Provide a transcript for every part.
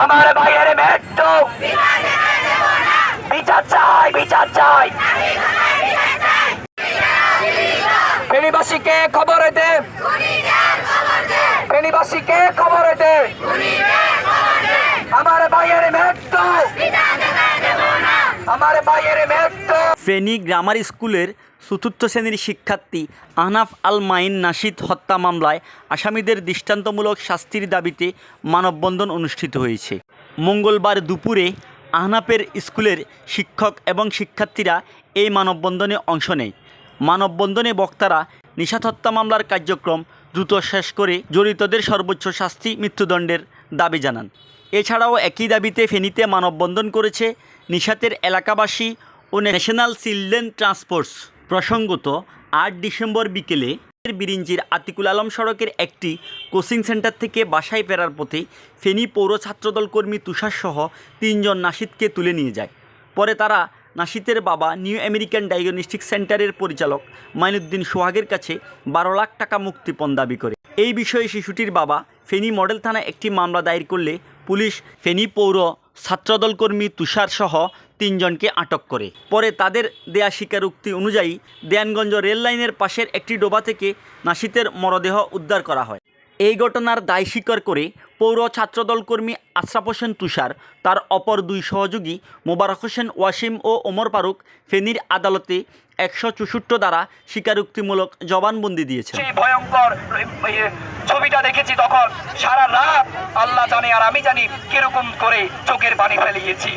আমার ভাইয়ের মৃত্যু। বিচার চাই বিচার চাই। ফেনীবাসীকে খবর দে। ফেনীবাসীকে খবর দে। আমার ভাইয়ের মৃত্যু। আমার ভাইয়ের মৃত্যু। ফেনী গ্রামার স্কুলের চতুর্থ শ্রেণির শিক্ষার্থী আহনাফ আল মাইন নাশিদ হত্যা মামলায় আসামিদের দৃষ্টান্তমূলক শাস্তির দাবিতে মানববন্ধন অনুষ্ঠিত হয়েছে। মঙ্গলবার দুপুরে আহনাফের স্কুলের শিক্ষক এবং শিক্ষার্থীরা এই মানববন্ধনে অংশ নেয়। মানববন্ধনে বক্তারা নিশাত হত্যা মামলার কার্যক্রম দ্রুত শেষ করে জড়িতদের সর্বোচ্চ শাস্তি মৃত্যুদণ্ডের দাবি জানান। এছাড়াও একই দাবিতে ফেনীতে মানববন্ধন করেছে নিশাতের এলাকাবাসী ও ন্যাশনাল চিলড্রেন ট্রান্সপোর্টস প্রসঙ্গত আট ডিসেম্বর বিকেলে বিরিঞ্জির আতিকুল আলম সড়কের একটি কোচিং সেন্টার থেকে বাসায় ফেরার পথে ফেনী পৌর ছাত্রদল কর্মী তুষারসহ তিনজন নাসিদকে তুলে নিয়ে যায়। পরে তারা নাশিতের বাবা নিউ আমেরিকান ডায়াগনস্টিক সেন্টারের পরিচালক মাইনুদ্দিন সোহাগের কাছে বারো লাখ টাকা মুক্তিপণ দাবি করে। এই বিষয়ে শিশুটির বাবা ফেনী মডেল থানায় একটি মামলা দায়ের করলে পুলিশ ফেনী পৌর ছাত্রদল কর্মী তুষার সহ তিনজনকে আটক করে। পরে তাদের দেয়া স্বীকারোক্তি অনুযায়ী দেয়ানগঞ্জ রেল লাইনের পাশের একটি ডোবা থেকে নাশিতের মরদেহ উদ্ধার করা হয়। এই ঘটনার দায় স্বীকার করে পৌর ছাত্রদল কর্মী আশরাফ হোসেন তুষার, তার অপর দুই সহযোগী মোবারক হোসেন ওয়াসিম ও ওমর ফারুক ফেনীর আদালতে একশো চৌষট্টি দ্বারা স্বীকারোক্তিমূলক জবানবন্দি দিয়েছে ভয়ঙ্কর ছবিটা দেখেছি তখন সারা রাত। আল্লাহ জানে আর আমি জানি কীরকম করে চোখের পানি ফেলিয়েছি।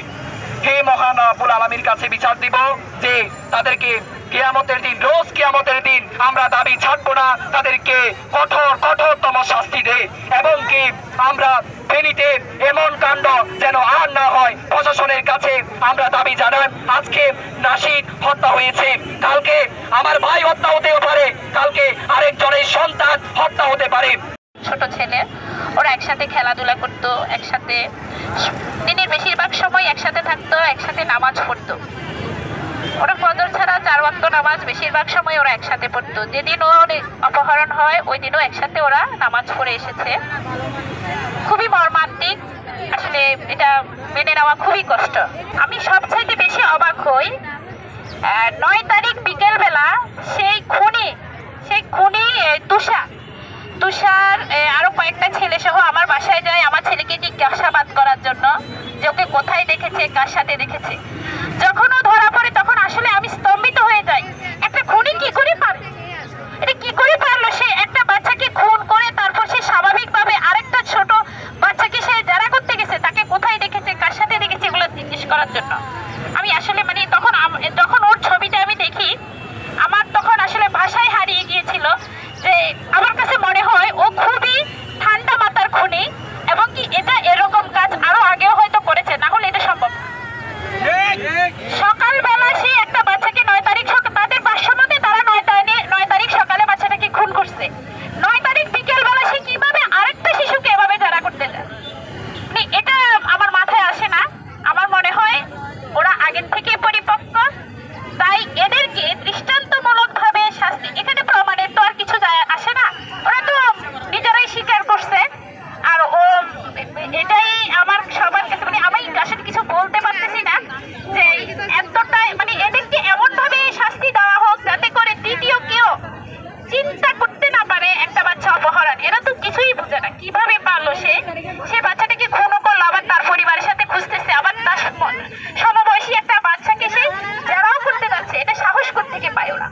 হে মহান আবুল আলমীর কাছে বিচার দিব যে তাদেরকে কেয়ামতের দিন, রোজ কেয়ামতের দিন আমরা দাবি ছাড়বো না। তাদেরকে কঠোর, কঠোরতম শাস্তি দে এবং কি আমরা ফেনীতে এমন কাণ্ড যেন আর না হয়, প্রশাসনের কাছে আমরা দাবি জানান আজকে নাসিদ হত্যা হয়েছে। কালকে আমার ভাই হত্যা হতেও পারে। কালকে আরেকজনের সন্তান হত্যা হতে পারে। ছোট ছেলে। ওরা একসাথে খেলাধুলা করতো, একসাথে দিনের বেশিরভাগ সময় একসাথে থাকতো, একসাথে নামাজ পড়তো। ওরা ফজর ছাড়া চার ওয়াক্ত নামাজ বেশিরভাগ সময় ওরা একসাথে পড়তো। যেদিন ওর অপহরণ হয় ওই দিনও একসাথে ওরা নামাজ পড়ে এসেছে। খুবই মর্মান্তিক। আসলে এটা মেনে নেওয়া খুবই কষ্ট। আমি সবচাইতে বেশি অবাক হই নয় তারিখ বিকেলবেলা সেই খুনি সেই খুনি তুষা তুষার আরও আরও কয়েকটা ছেলে সহ আমার বাসায় যায় আমার ছেলেকে জিজ্ঞাসাবাদ করার জন্য। যে ওকে কোথায় দেখেছে, কার সাথে দেখেছে যখন ও ধরা পড়ে তখন আসলে আমি স্তম্ভিত হয়ে যাই একটা খুনি কি করে পারে এটা কি করে পারল সে একটা বাচ্চাকে খুন করে তারপর সে স্বাভাবিকভাবে আরেকটা ছোট বাচ্চাকে সে যারা করতে গেছে তাকে কোথায় দেখেছে কার সাথে দেখেছে এগুলো জিজ্ঞেস করার জন্য আমি আসলে মানে তখন আম- যখন ওর ছবিটা আমি দেখি আমার তখন আসলে ভাষায় হারিয়ে গিয়েছিল যে আমার কাছে মনে হয় ও খুবই ঠান্ডা মাথার খুনি এবং কি এটা এরকম কাজ আরও আগেও হয়তো করেছে না হলে এটা সম্ভব না। সকালবেলা সে একটা বাচ্চাকে নয় তারিখ সক- তাদের ভাষ্য মতে তারা নয় তারিখ নয় তারিখ সকালে বাচ্চাটাকে খুন করছে নয় তারিখ বিকেল বেলা সে কীভাবে আরেকটা শিশুকে এভাবে যারা করতে যায় মানে এটা আমার মাথায় আসে না আমার মনে হয় ওরা আগের থেকে পরিপক্ক তাই এদেরকে দৃষ্টান্তমূলক ভাবে শাস্তি এখানে প্রমাণের তো আর কিছু যায় আসে না ওরা তো নিজেরাই স্বীকার করছে আর ও এটাই আমার সবার কাছে মানে আমি আসলে কিছু বলতে পারতেছি না যে এতটাই মানে এদেরকে এমন ভাবে শাস্তি দেওয়া হোক যাতে করে তৃতীয় কেউ চিন্তা করতে না পারে একটা বাচ্চা অপহরণ এরা তো কিছুই বুঝে না কীভাবে পারল সে সে কোন করল? আবার তার পরিবারের সাথে খুঁজতেছে, আবার তার সম- সমবয়সী একটা বাচ্চাকে সে যারাও করতে যাচ্ছে। এটা সাহস করতে পায়ও ওরা